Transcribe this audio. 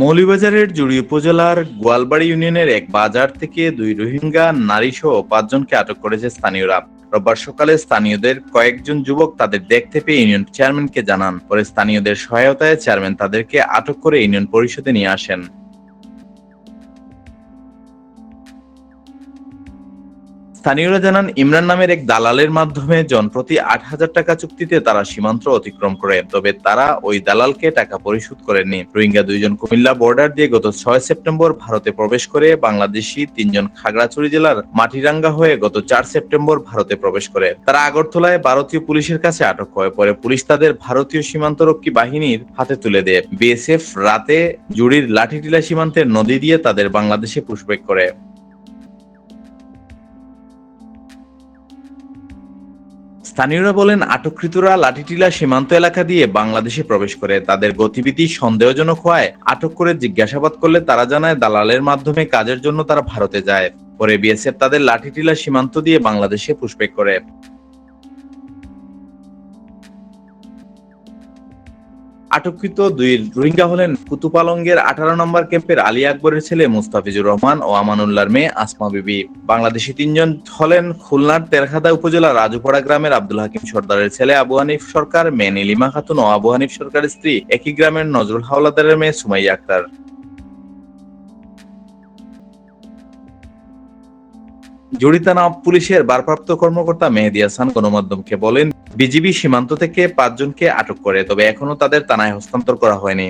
মৌলভীবাজারের জুড়ি উপজেলার গোয়ালবাড়ি ইউনিয়নের এক বাজার থেকে দুই রোহিঙ্গা নারী সহ পাঁচজনকে আটক করেছে স্থানীয়রা। রোববার সকালে স্থানীয়দের কয়েকজন যুবক তাদের দেখতে পেয়ে ইউনিয়ন চেয়ারম্যানকে জানান। পরে স্থানীয়দের সহায়তায় চেয়ারম্যান তাদেরকে আটক করে ইউনিয়ন পরিষদে নিয়ে আসেন। স্থানীয়রা জানান, ইমরান নামের এক দালালের মাধ্যমে জনপ্রতি আট হাজার টাকা চুক্তিতে তারা সীমান্ত অতিক্রম করে, তবে তারা ওই দালালকে টাকা পরিশোধ করেননি। রোহিঙ্গা দুইজন কুমিল্লা বর্ডার দিয়ে গত ছয় সেপ্টেম্বর ভারতে প্রবেশ করে বাংলাদেশি তিনজন খাগড়াছড়ি জেলার মাটিরাঙ্গা হয়ে গত চার সেপ্টেম্বর ভারতে প্রবেশ করে। তারা আগরতলায় ভারতীয় পুলিশের কাছে আটক হয়, পরে পুলিশ তাদের ভারতীয় সীমান্তরক্ষী বাহিনীর হাতে তুলে দেয়। বিএসএফ রাতে জুড়ির লাঠিটিলা সীমান্তের নদী দিয়ে তাদের বাংলাদেশে পুষবেক করে। স্থানীয়রা বলেন, আটককৃতরা লাঠিটিলা সীমান্ত এলাকা দিয়ে বাংলাদেশে প্রবেশ করে। তাদের গতিবিধি সন্দেহজনক হওয়ায় আটক করে জিজ্ঞাসাবাদ করলে তারা জানায়, দালালের মাধ্যমে কাজের জন্য তারা ভারতে যায়। পরে বিএসএফ তাদের লাঠিটিলা সীমান্ত দিয়ে বাংলাদেশে পুষ্পেক করে। আটককৃত দুই রোহিঙ্গা হলেন কুতুপালঙ্গের আঠারো নম্বর ক্যাম্পের আলী আকবরের ছেলে মুস্তাফিজুর রহমান ও আমানুল্লাহর মেয়ে আসমা বিবি। বাংলাদেশি তিনজন হলেন খুলনার তেরখাদা উপজেলার রাজুপাড়া গ্রামের আব্দুল হাকিম সর্দারের ছেলে আবু হানিফ সরকার, মেয়ে নীলিমা খাতুন ও আবু হানিফ সরকারের স্ত্রী একই গ্রামের নজরুল হাওলাদারের মেয়ে সুমাইয়া আক্তার। জড়িত নাম পুলিশের ভারপ্রাপ্ত কর্মকর্তা মেহেদি হাসান গণমাধ্যমকে বলেন বিজিবি সীমান্ত থেকে পাঁচজনকে আটক করে তবে এখনও তাদের থানায় হস্তান্তর করা হয়নি।